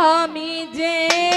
আমি যে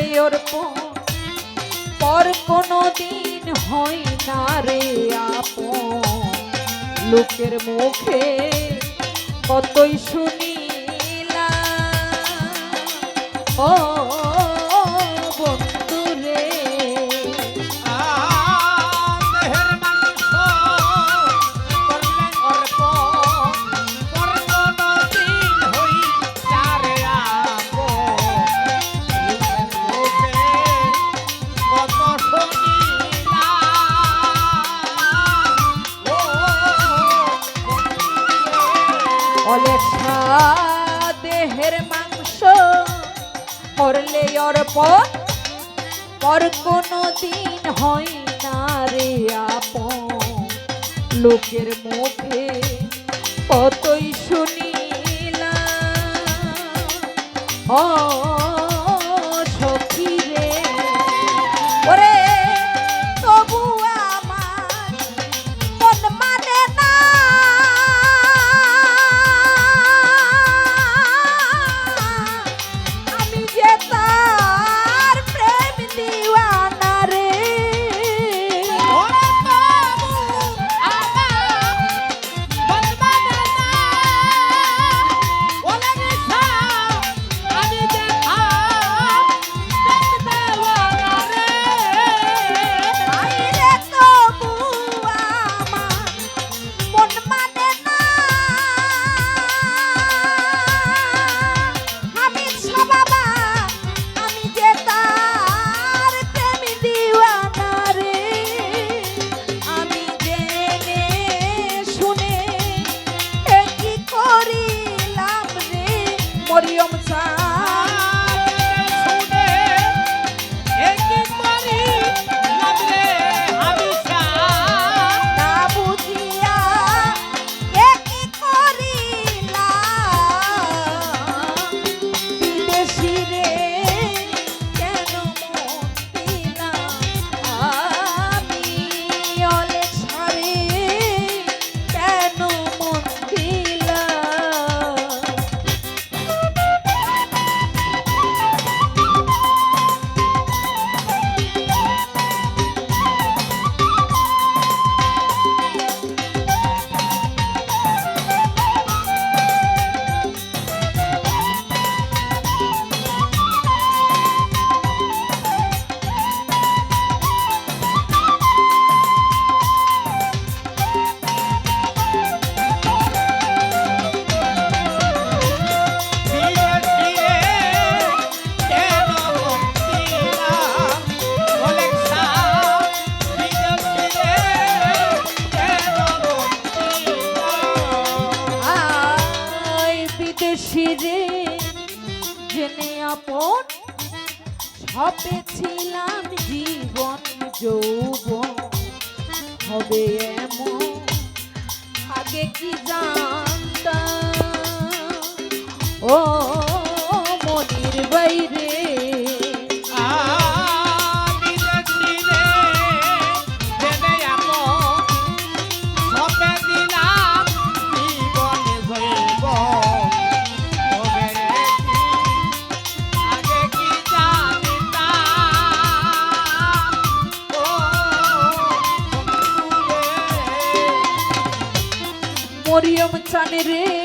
রে ওর পর কোনো দিন হয় না রে আপ লোকের মুখে কতই শুনিলা ও অলেখা দেহের মাংস করলে অর্পণ, পর কোনো দিন হয় না রে আপন। লোকের মুখে কতই শুনিলাম, ও হবে ছিলাম জীবন হবে এমন আগে কি জানতাম? ও মরিয়ম চান রে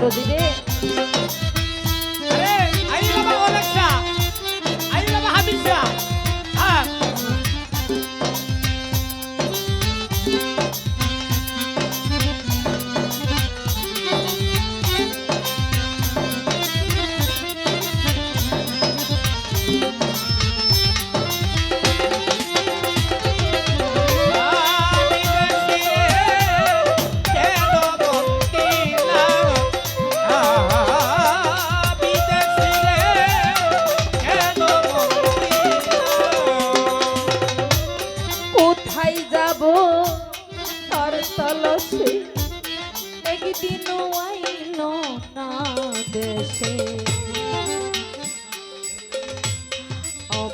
হা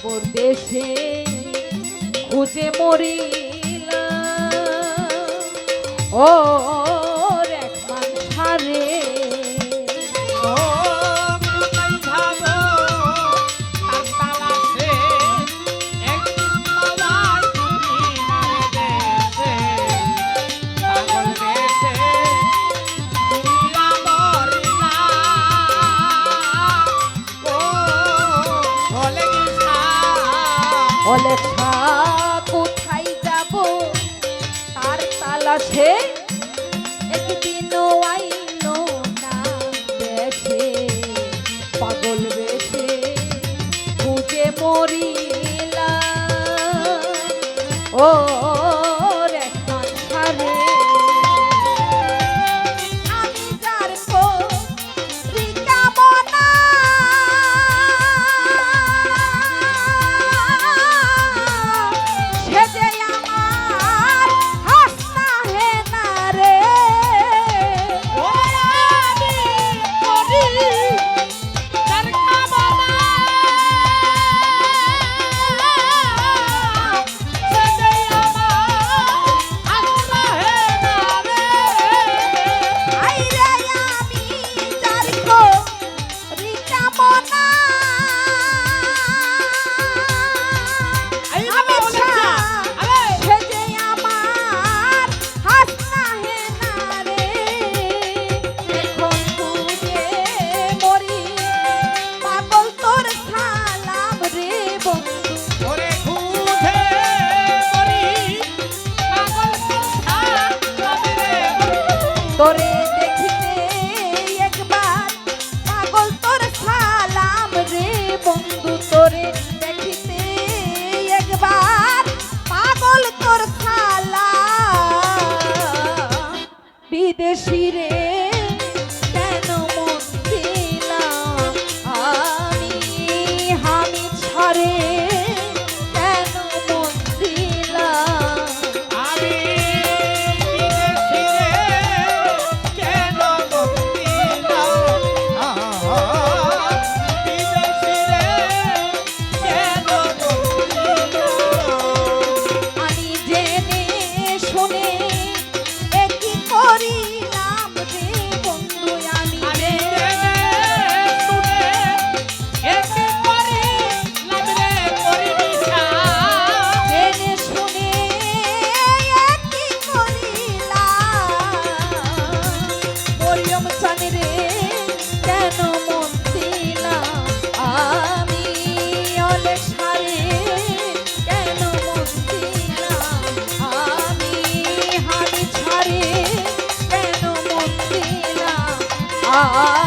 অপর দেশে খুঁজে মরিলাম। ও Oh. She did. আ